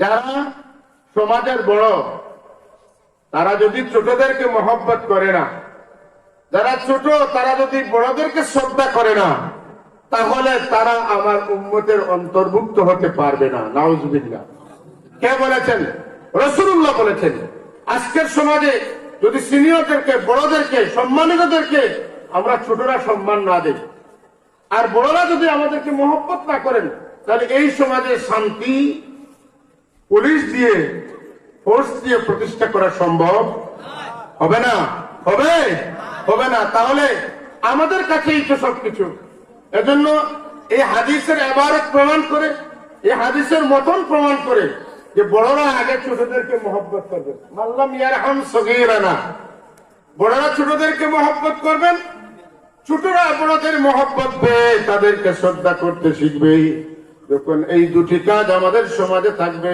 যারা সমাজের বড়, তারা যদি ছোটদেরকে মহব্বত করে না, যারা ছোট, তারা যদি বড়দেরকে শ্রদ্ধা করে না, তাহলে তারা আমার উম্মতের অন্তর্ভুক্ত হতে পারবে না। নাউজবিল্লা কে বলেছেন? রসুল্লাহ বলেছেন, আজকের সমাজে যদি সিনিয়রদেরকে, বড়দেরকে, সম্মানিতদেরকে আমরা ছোটরা সম্মান না দেই, আর বড়রা যদি আমাদেরকে মহব্বত না করেন, তাহলে এই সমাজে শান্তি পুলিশ দিয়ে ফোর্স দিয়ে প্রতিষ্ঠা করা সম্ভব? হবে না? হবে? হবে না। তাহলে আমাদের কাছেই তো সবকিছু। এজন্য এই হাদিসের এবারত প্রমাণ করে, এই হাদিসের মতন প্রমাণ করে যে বড়রা আগে ছোটদেরকে মহব্বত করবে মাল্লাম ইয়ার হাম সগিরানা। বড়রা ছোটদেরকে মহব্বত করবেন, ছোটরা বড়দের মহব্বত পেয়ে তাদেরকে শ্রদ্ধা করতে শিখবে। যখন এই দুটি কাজ আমাদের সমাজে থাকবে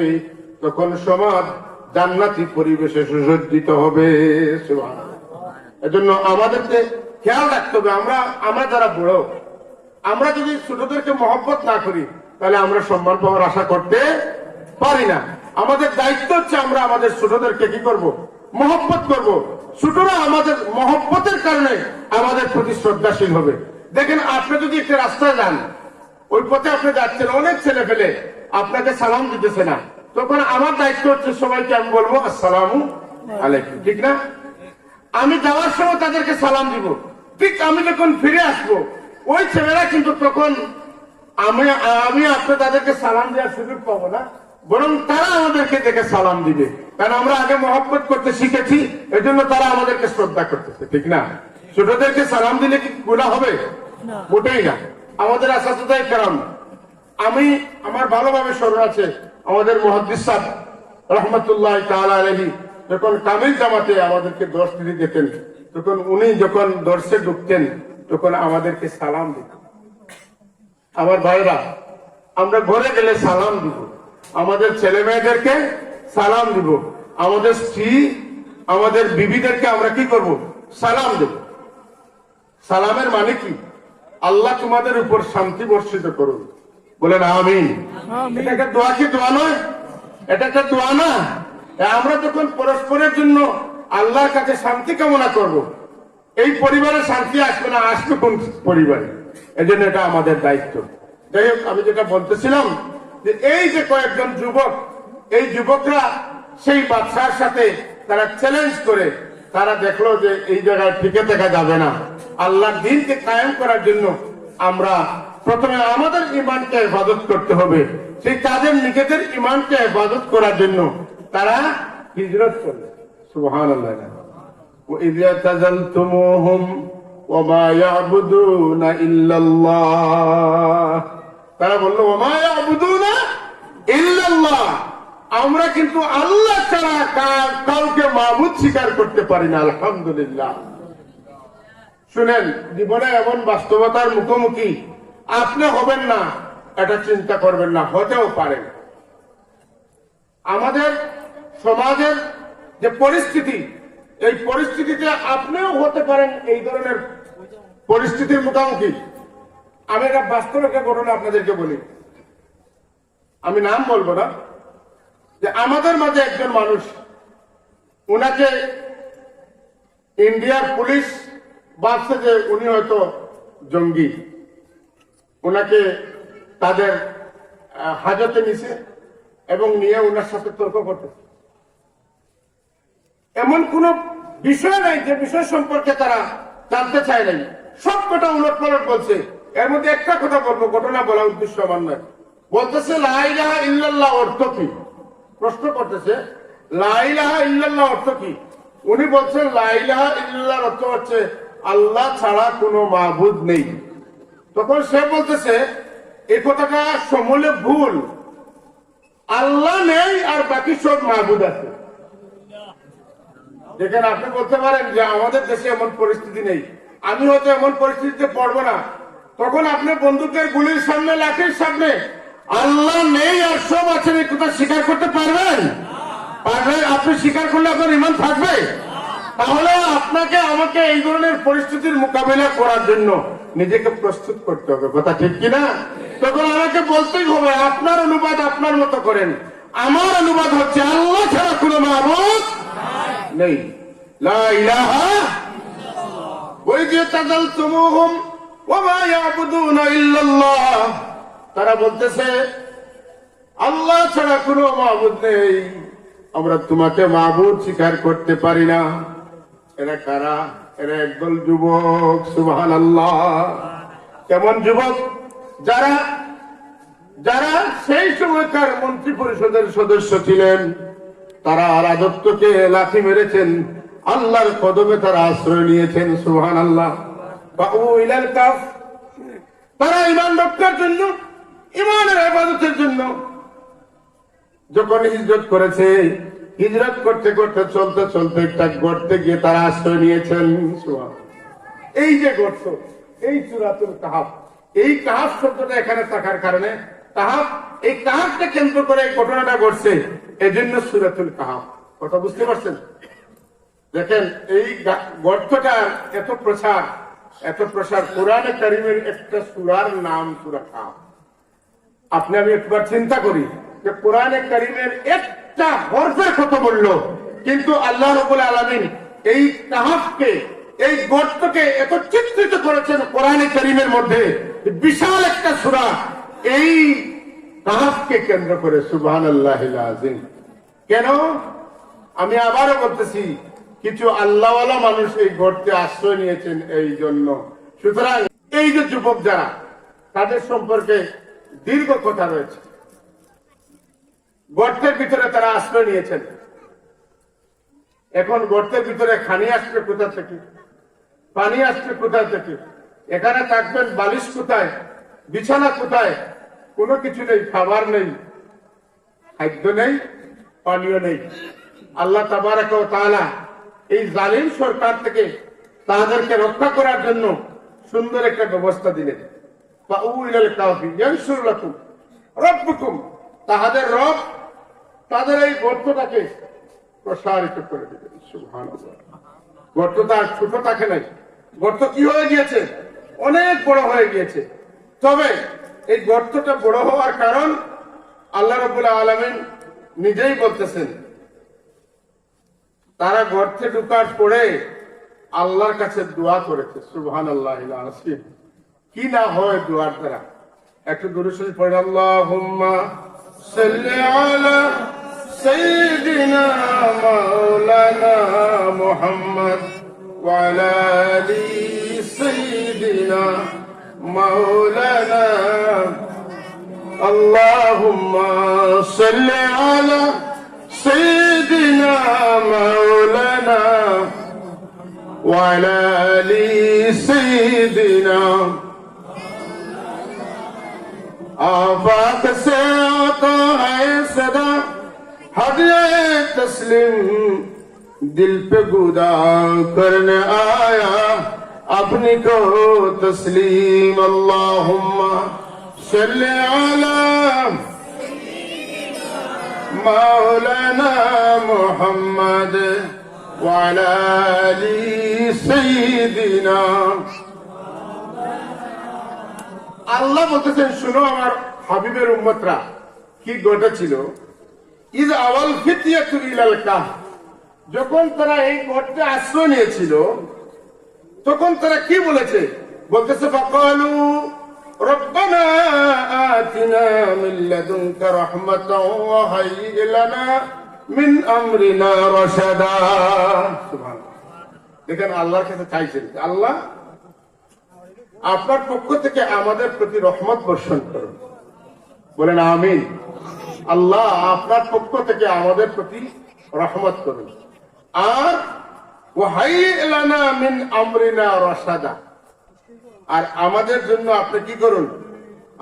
তখন সমাজ জান্নাতি পরিবেশে সুসজ্জিত হবে। এজন্য আমাদেরকে খেয়াল রাখতে হবে, আমরা আমরা যারা বড়, আমরা যদি ছোটদেরকে মহব্বত না করি, তাহলে আমরা সম্মান পাওয়ার আশা করতে পারি না। আমাদের দায়িত্ব হচ্ছে আমরা আমাদের ছোটদেরকে কি করব? মহব্বত করব। ছোটরা আমাদের মহব্বতের কারণে আমাদের প্রতি শ্রদ্ধাশীল হবে। দেখেন, আপনি যদি একটা রাস্তায় যান ওই পথে আপনি যাচ্ছেন অনেক ছেলে ফেলে আপনাকে সালাম দিতেছে না। তখন আমার দায়িত্ব হচ্ছে সবাইকে আমি বলব আসসালামু আলাইকুম। ঠিক না? আমি যাওয়ার সময় তাদেরকে সালাম দিব। ঠিক আমি যখন ফিরে আসব ওই ছেলেরা কিন্তু তখন আমি আমি আপনি তাদেরকে সালাম দেওয়ার সুযোগ পাবো না বরং তারা আমাদেরকে দেখে সালাম দিবে। কারণ আমরা আগে মহব্বত করতে শিখেছি এজন্য তারা আমাদেরকে শ্রদ্ধা করতেছে ঠিক না? ছোটদেরকে সালাম দিলে কি গুণা হবে? মোটেই না। আমাদের আসাদাই কারণ আমি আমার ভালোভাবে স্মরণ আছে আমাদের মহাদ্দিস সাহেব রহমতুল্লাহ আলাইহি যখন কামিল জামাতে আমাদেরকে দর্শ দিতে যেতেন, তখন উনি যখন দর্শে ঢুকতেন, তখন আমাদেরকে সালাম দিতেন। আমার ভাইরা, আমরা ঘরে গেলে সালাম দিব। আমাদের ছেলে মেয়েদেরকে সালাম দিব। আমাদের স্ত্রী, আমাদের বিবিদেরকে আমরা কি করব? সালাম দেব। সালামের মানে কি? আল্লাহ তোমাদের উপর শান্তি বর্ষিত করুন। বলেন আমি এটা একটা দোয়া কি? দোয়া নয়। এটা একটা দোয়া না। আমরা যখন পরস্পরের জন্য আল্লাহর কাছে শান্তি কামনা করব। এই পরিবারে শান্তি আসবে না আসবে কোন পরিবারে? এজন্য এটা আমাদের দায়িত্ব। যাই হোক আমি যেটা বলতেছিলাম যে এই যে কয়েকজন যুবক এই যুবকরা সেই বাচ্চার সাথে তারা চ্যালেঞ্জ করে তারা দেখল যে এই জায়গায় টিকে থাকা যাবে না। আল্লাহর দিনকে কায়েম করার জন্য আমরা প্রথমে আমাদের ইমানকে হেফাজত করতে হবে সেই তাদের নিজেদের ইমানকে হেফাজত করার জন্য তারা হিজরত করবে সুবহান আল্লাহ وإذ اعتزلتموهم وما يعبدون إلا الله তারা বললো ওমা ইয়াবুদুনা ইল্লাল্লাহ আমরা কিন্তু আল্লাহ ছাড়া কা- কাউকে মাহবুদ স্বীকার করতে পারি না আলহামদুলিল্লাহ শুনেন জীবনে এমন বাস্তবতার মুখোমুখি আপনি হবেন না, এটা চিন্তা করবেন না, হতেও পারেন। আমাদের সমাজের যে পরিস্থিতি, এই পরিস্থিতিতে আপনিও হতে পারেন এই ধরনের পরিস্থিতির মুখোমুখি। আমি একটা বাস্তব একটা ঘটনা আপনাদেরকে বলি। আমি নাম বলব না। যে আমাদের মাঝে একজন মানুষ, উনাকে ইন্ডিয়ার পুলিশ ভাবছে যে উনি হয়তো জঙ্গি। ওনাকে তাদের হাজতে নিছে এবং নিয়ে ওনার সাথে তর্ক করতেছে। এমন কোন বিষয় নাই, যে বিষয় সম্পর্কে তারা জানতে চায় নাই। সব কথা উলট পালট বলছে। এর মধ্যে একটা কথা বলব, ঘটনা বলা উদ্দেশ্য আমার নয়। বলতেছে লাইলাহা ইল্লাল্লাহ অর্থ কি? প্রশ্ন করতেছে লাইলাহা ইল্লাল্লাহ অর্থ কি? উনি বলছেন লাইলাহা ইল্লাল্লাহ অর্থ হচ্ছে আল্লাহ ছাড়া কোনো মাহবুদ নেই। তখন সে বলতেছে, এই কথাটা সমূলে ভুল। আল্লাহ নেই আর বাকি সব মাহবুদ আছে। দেখেন, আপনি বলতে পারেন যে আমাদের দেশে এমন পরিস্থিতি নেই। আমি হয়তো এমন পরিস্থিতিতে পড়ব না। তখন আপনি বন্দুকের গুলির সামনে, লাঠির সামনে, আল্লাহ নেই আর সব আছেন এই কথা স্বীকার করতে পারবেন? পারবেন? আপনি স্বীকার করলে আপনার ইমান থাকবে? তাহলে আপনাকে আমাকে এই ধরনের পরিস্থিতির মোকাবিলা করার জন্য নিজেকে প্রস্তুত করতে হবে। কথা ঠিক কিনা? তখন আমাকে বলতেই হবে, আপনার অনুবাদ আপনার মতো করেন। আমার অনুবাদ হচ্ছে আল্লাহ ছাড়া কোনো মাহবুদ নেই। ওই যে তারা বলতেছে, আল্লাহ ছাড়া কোনো মাহবুদ নেই। আমরা তোমাকে মাহবুদ স্বীকার করতে পারি না। এরা কারা? এরা একদল যুবক সুবহান আল্লাহ কেমন যুবক? যারা যারা সেই সময়কার মন্ত্রী পরিষদের সদস্য ছিলেন, তারা রাজত্বকে লাথি মেরেছেন, আল্লাহর কদমে তারা আশ্রয় নিয়েছেন সুহান আল্লাহ তারা ইমান রক্ষার জন্য ইমানের আবাদতের জন্য যখন হিজরত করেছে হিজরত করতে করতে, চলতে চলতে একটা গর্তে গিয়ে তারা আশ্রয় নিয়েছেন। এই যে গর্ত, এই চূড়াতুল কাহাব এই কাহাব শব্দটা এখানে থাকার কারণে কাহাব এই কাহাবটা কেন্দ্র করে এই ঘটনাটা ঘটছে। এজন্য সুরাতুল কাহাব কথা বুঝতে পারছেন? দেখেন, এই গর্তটা এত প্রসার এত প্রসার। কোরআনে কারিমের একটা সুরার নাম সুরা কাহাব আপনি আমি একবার চিন্তা করি যে কোরআনে কারিমের একটা হরফের বলল? কিন্তু আল্লাহ রবুল আলমিন এই কাহাবকে এই গর্তকে এত চিত্রিত করেছেন কোরআনে কারিমের মধ্যে। বিশাল একটা সুরা। এই কাহাবকে কেন্দ্র করে আল্লাহ আজিম কেন? আমি আবারও বলতেছি, কিছু আল্লাহওয়ালা মানুষ এই গর্তে আশ্রয় নিয়েছেন এই জন্য। সুতরাং এই যে যুবক যারা, তাদের সম্পর্কে দীর্ঘ কথা রয়েছে। গর্তের ভিতরে তারা আশ্রয় নিয়েছেন। এখন গর্তের ভিতরে খানি আসবে কোথা থেকে? পানি আসবে কোথা থেকে? এখানে থাকবেন বালিশ কোথায়? বিছানা কোথায়? কোনো কিছু নেই, খাবার নেই, খাদ্য নেই, পানীয় নেই। আল্লাহ তাবারাক ও তাআলা এই জালিম সরকার থেকে তাদেরকে রক্ষা করার জন্য সুন্দর একটা ব্যবস্থা দিলেন। তাহাদের রব তাদের এই গর্তটাকে প্রসারিত করে দিবেন গর্তটা আর ছোট থাকে নাই। গর্ত কি হয়ে গিয়েছে? অনেক বড় হয়ে গিয়েছে। তবে এই গর্তটা বড় হওয়ার কারণ আল্লাহ রবুল্লাহ আলমিন নিজেই বলতেছেন, তারা গর্তে ঢুকার পরে আল্লাহর কাছে দোয়া করেছে সুবহান আল্লাহ কি না হয় দোয়ার দ্বারা? একটু দুরুশরী পড়ে আল্লাহ سيدنا مولانا محمد وعلى آله سيدنا مولانا. اللهم صل على سيدنا مولانا وعلى آله سيدنا. آفاق سے آتا ہے صدا হজরে তসলিম দিল পে গুদা আয়া আপনি কো তসলিম আল্লাহুম্মা সাল্লি আলা মাওলানা মুহাম্মদ ওয়ালা আলি সাইয়্যিদিনা আল্লাহ বলতেছেন শুনো আমার হাবিবের উম্মতরা কি গোটা ছিল ইজ আওয়াল যখন তারা এই গর্তে আশ্রয় নিয়েছিল, তখন তারা কি বলেছে? বলতেছে, ফাকালু হাইয়্ লানা মিন আমরিনা রাশাদা। দেখেন, আল্লাহর কাছে চাইছেন আল্লাহ আপনার পক্ষ থেকে আমাদের প্রতি রহমত বর্ষণ করুন। বলেন, আমিন। আল্লাহ আপনার পক্ষ থেকে আমাদের প্রতি রহমত করুন। আর মিন আমরিনা রসাদা আর আমাদের জন্য আপনি কি করুন?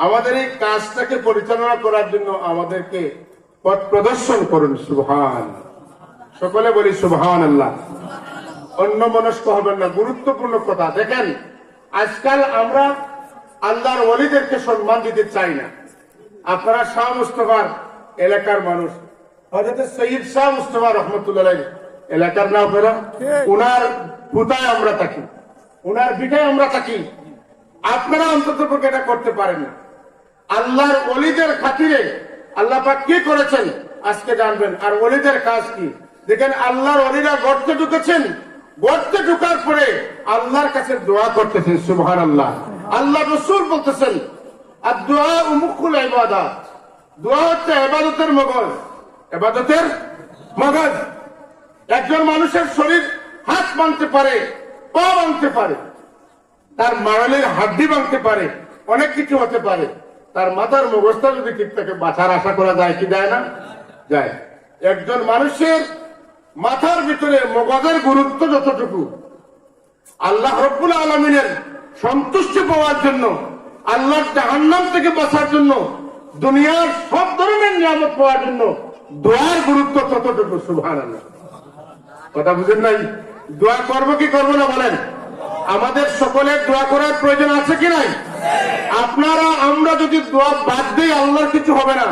আমাদের এই কাজটাকে পরিচালনা করার জন্য আমাদেরকে পথ প্রদর্শন করুন, সুবহান। সকলে বলি সুবহান আল্লাহ অন্য মনস্ক হবেন না, গুরুত্বপূর্ণ কথা। দেখেন, আজকাল আমরা আল্লাহর ওলিদেরকে সম্মান দিতে চাই না। আপনারা শাহ মুস্তফার এলাকার মানুষ। হজরত সৈয়দ শাহ মুস্তফা রহমতুল্লাহ এলাকার না উনার পুতায় আমরা থাকি। বিটায় আমরা থাকি। আপনারা অন্তত পক্ষে এটা করতে পারেন না। আল্লাহর অলিদের খাতিরে আল্লাহ পাক কি করেছেন? আজকে জানবেন। আর অলিদের কাজ কি? দেখেন আল্লাহর অলিরা গর্তে ঢুকেছেন। গর্তে ঢুকার পরে আল্লাহর কাছে দোয়া করতেছেন সুবহান আল্লাহ আল্লাহ রসুল বলতেছেন আর দোয়া উমুকুল ইবাদত। দোয়া হচ্ছে এবাদতের মগজ এবাদতের মগজ। একজন মানুষের শরীর হাত ভাঙতে পারে, পা ভাঙতে পারে, তার মারলের হাড্ডি ভাঙতে পারে, অনেক কিছু হতে পারে। তার মাথার মগজটা যদি ঠিক থাকে, বাঁচার আশা করা যায় কি যায় না? যায়। একজন মানুষের মাথার ভিতরে মগজের গুরুত্ব যতটুকু, আল্লাহ রব্বুল আলমিনের সন্তুষ্টি পাওয়ার জন্য, আল্লাহর জাহান্নাম থেকে বাঁচার জন্য দুনিয়ার সব ধরনের নিয়ামত পাওয়ার জন্য দোয়ার গুরুত্ব ততটুকু সুভান কথা বুঝেন নাই? দোয়া করব কি করব না বলেন? আমাদের সকলের দোয়া করার প্রয়োজন আছে কি নাই? আপনারা, আমরা যদি দোয়া বাদ দিই, আল্লাহর কিছু হবে না।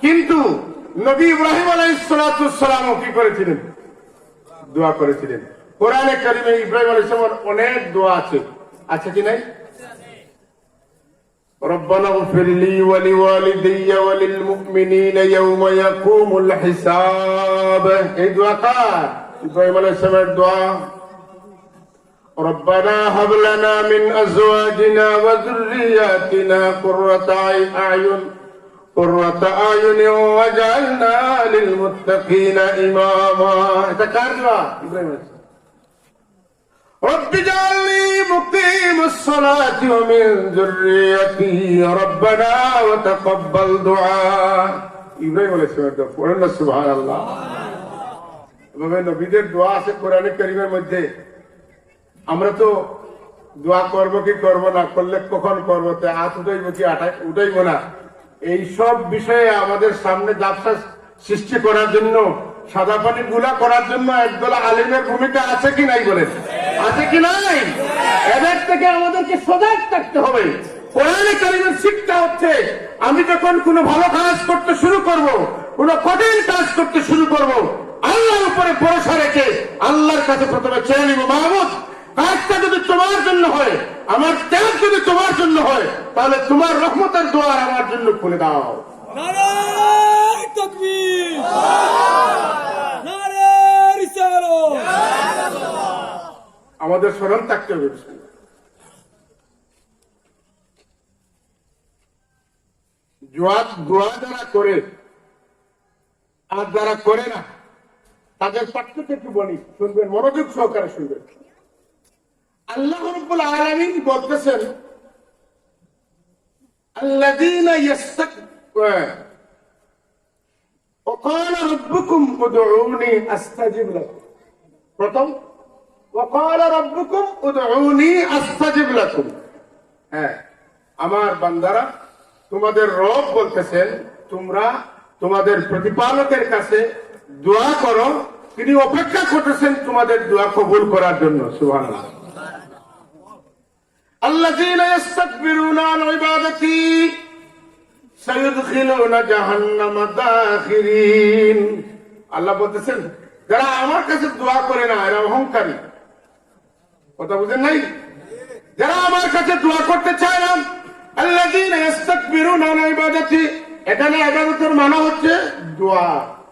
কিন্তু নবী ইব্রাহিম আলাইসালামও কি করেছিলেন? দোয়া করেছিলেন। কোরআনে কারিমে ইব্রাহিম আলাইসালামের অনেক দোয়া আছে। আছে কি নাই? ربنا اغفر لي ولوالدي وللمؤمنين يوم يقوم الحساب. ادعوا قال إبراهيم عليه السلام الدعاء ربنا هب لنا من أزواجنا وذرياتنا قرة أعين قرة أعين واجعلنا للمتقين إماما. تكرر إبراهيم رب اجعلني مقيم الصلاة ومن ذريتي ربنا وتقبل دعاء ইব্রাহিম আলাইহিস সালামের দোয়া পড়েন না সুবহানাল্লাহ এভাবে নবীদের দোয়া আছে কোরআনে কারিমের মধ্যে আমরা তো দোয়া করবো কি করবো না করলে কখন করবো তো হাত উঠাইবো কি আটা- উঠাইবো না এই সব বিষয়ে আমাদের সামনে ব্যবসা সৃষ্টি করার জন্য সাদা পানি গুলা করার জন্য একদল আলিমের ভূমিকা আছে কি নাই বলেন আছে কি নাই? এদের থেকে আমাদেরকে সজাগ থাকতে হবে। কোরআনে কারিমের শিক্ষা হচ্ছে, আমি যখন কোনো ভালো কাজ করতে শুরু করব, কোন কঠিন কাজ করতে শুরু করব, আল্লাহর উপরে ভরসা রেখে আল্লাহর কাছে প্রথমে চেয়ে নিব মাহমুদ কাজটা যদি তোমার জন্য হয়, আমার ত্যাগ যদি তোমার জন্য হয়, তাহলে তোমার রহমতের দোয়ার আমার জন্য খুলে দাও। রিসালাত। আমাদের স্মরণ থাকতে হবে বিষয়টা। দোয়া দোয়া যারা করে আর যারা করে না তাদের পার্থক্য একটু বলি শুনবেন মনোযোগ সহকারে শুনবেন আল্লাহ রব্বুল আলামিন বলতেছেন الذين يستك وقال ربكم ادعوني استجب لكم প্রথম وقال ربكم ادعوني استجب لكم হ্যাঁ আমার বান্দারা তোমাদের রব বলতেছেন তোমরা তোমাদের প্রতিপালকের কাছে দোয়া করো তিনি অপেক্ষা করতেছেন তোমাদের দোয়া কবুল করার জন্য সুবহানাল্লাহ الذين يستكبرون عن عبادتي سيدخلون جهنم داخرين আল্লাহ বলতেছেন যারা আমার কাছে দোয়া করে না এরা অহংকারী কথা বুঝেন নাই? যারা আমার কাছে দোয়া করতে চায় না এখানে ইবাদতের মানে হচ্ছে দোয়া।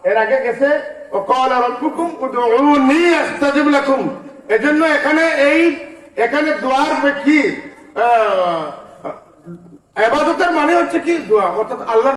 এর আগে গেছে এজন্য এখানে এই এখানে দোয়ার কি আহ, ইবাদতের মানে হচ্ছে কি দোয়া? অর্থাৎ আল্লাহ